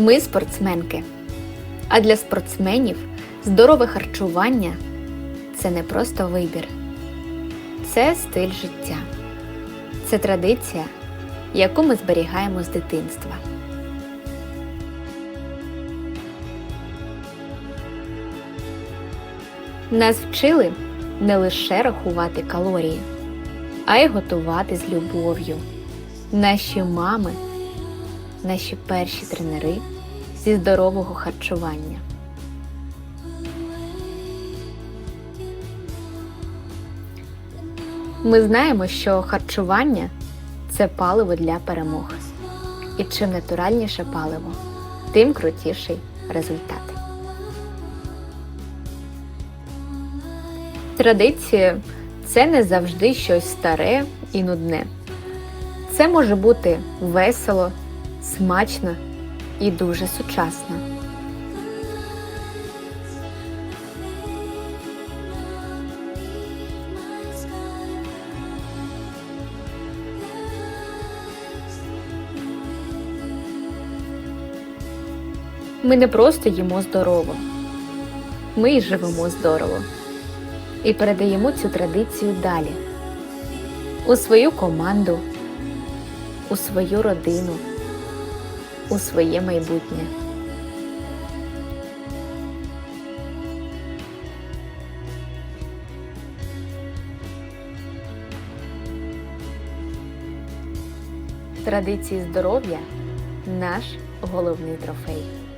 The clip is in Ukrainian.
Ми спортсменки. А для спортсменів здорове харчування це не просто вибір, це стиль життя. Це традиція, яку ми зберігаємо з дитинства. Нас вчили не лише рахувати калорії, а й готувати з любов'ю. Наші мами, наші перші тренери зі здорового харчування. Ми знаємо, що харчування це паливо для перемог. І чим натуральніше паливо, тим крутіший результат. Традиції це не завжди щось старе і нудне. Це може бути весело, смачно і дуже сучасно. Ми не просто їмо здорово, ми й живемо здорово. І передаємо цю традицію далі. У свою команду, у свою родину, у своє майбутнє. Традиції здоров'я наш головний трофей.